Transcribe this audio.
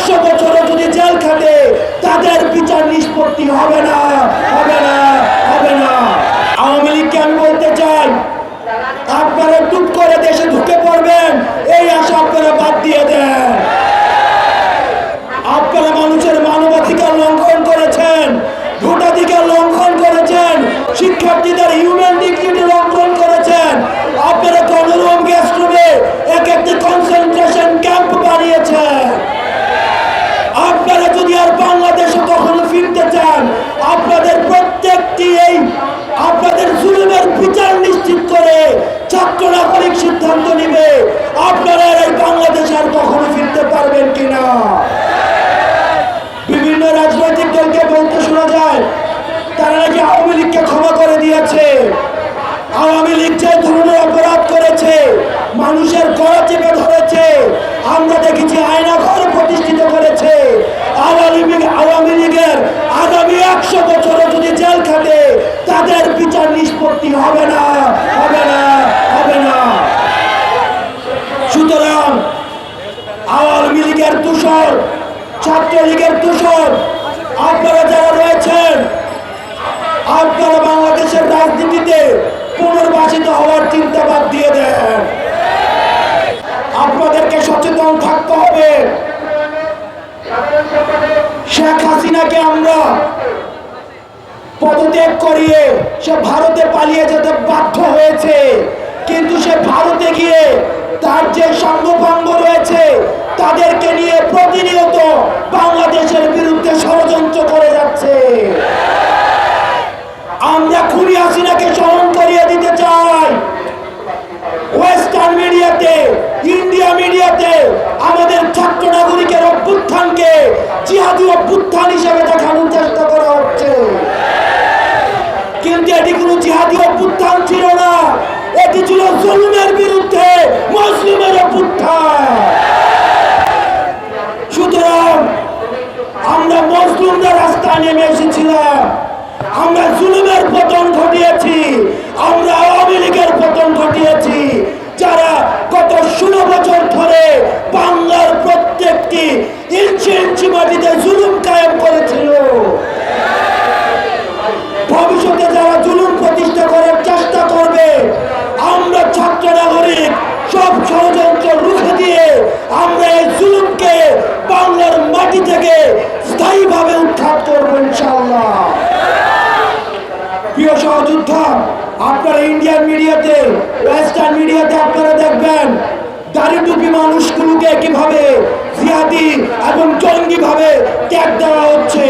একশো বছরও যদি জেল খাটে তাদের বিচার নিষ্পত্তি হবে না হবে না হবে না আওয়ামী লীগকে আমি বলতে চাই আপনারা টুপ করে দেশে ঢুকে পড়বেন এই আশা আপনারা বাদ দিয়ে দেন আপনারা মানুষের মানবাধিকার লঙ্ঘন করেছেন ভোটাধিকার লঙ্ঘন করেছেন শিক্ষার্থীদের হিউম্যান ডিগনিটি লঙ্ঘন করেছেন আপনারা গণরুম গেস্ট রুমে এক একটি কনসেন্ট্রেশন ক্যাম্প বানিয়েছেন আপনারা যদি আর বাংলাদেশে কখনো ফিরতে চান আপনাদের প্রত্যেকটি এই আপনাদের জুলুমের বিচার নিশ্চিত করে ছাত্র নাগরিক সিদ্ধান্ত নিবে আপনারা এই বাংলাদেশে আর কখনো ফিরতে পারবেন কিনা বিভিন্ন রাজনৈতিক দলকে বলতে শোনা যায়, তারা নাকি আওয়ামী লীগকে ক্ষমা করে দিয়েছে। আওয়ামী লীগ যে ধরনের অপরাধ করেছে, মানুষের গলা চেপে ধরেছে, আমরা দেখেছি আয়না ঘর প্রতিষ্ঠিত করেছে। আওয়ামী লীগ, আওয়ামী লীগের আগামী একশো বছরও যদি জেল খাটে, তাদের বিচার নিষ্পত্তি হবে না হবে না হবে না। সুতরাং আওয়ামী লীগের দূষণ ছাত্রলীগের দূষণ আপনারা যারা রয়েছেন আপনারা বাংলাদেশের রাজনীতিতে পুনর্বাসিত হওয়ার চিন্তা বাদ দিয়ে দেন। আপনাদেরকে সচেতন থাকতে হবে। শেখ হাসিনাকে আমরা পদত্যাগ করিয়ে সে ভারতে পালিয়ে যেতে বাধ্য হয়েছে। কিন্তু সে ভারতে গিয়ে তার যে সঙ্গভঙ্গ রয়েছে তাদেরকে নিয়ে প্রতিনিয়ত বাংলাদেশের বিরুদ্ধে ষড়যন্ত্র করে যাচ্ছে আমরা খুনি হাসিনাকে স্মরণ করিয়ে দিতে চাই ওয়েস্টার্ন মিডিয়াতে ইন্ডিয়া মিডিয়াতে আমাদের ছাত্র নাগরিকের অভ্যুত্থানকে জিহাদি অভ্যুত্থান হিসেবে দেখানোর চেষ্টা করা হচ্ছে। কিন্তু এটি কোনো জিহাদি অভ্যুত্থান ছিল না। এটি ছিল জুলুমের বিরুদ্ধে মুসলিমের অভ্যুত্থান সুতরাং আমরা মুসলিমদের রাস্তায় নেমে এসেছিলাম। আমরা জুলুমের পতন ঘটিয়েছি। আমরা আওয়ামী লীগের পতন ঘটিয়েছি। যারা গত ষোলো বছর ধরে বাংলার প্রত্যেকটি মাটিতে জুলুম কায়েম করেছিল। ভবিষ্যতে যারা জুলুম প্রতিষ্ঠা করার চেষ্টা করবে, আমরা ছাত্র নাগরিক, সব ষড়যন্ত্র রুখে দিয়ে আমরা এই জুলুমকে বাংলার মাটি থেকে স্থায়ীভাবে উৎখাত করব ইনশাআল্লাহ। প্রিয় সহযোদ্ধা, আপনারা ইন্ডিয়ান মিডিয়াতে, ওয়েস্টার্ন মিডিয়াতে আপনারা দেখবেন টুপি মানুষগুলোকে কীভাবে জিহাদি এবং জঙ্গিভাবে ত্যাগ দেওয়া হচ্ছে।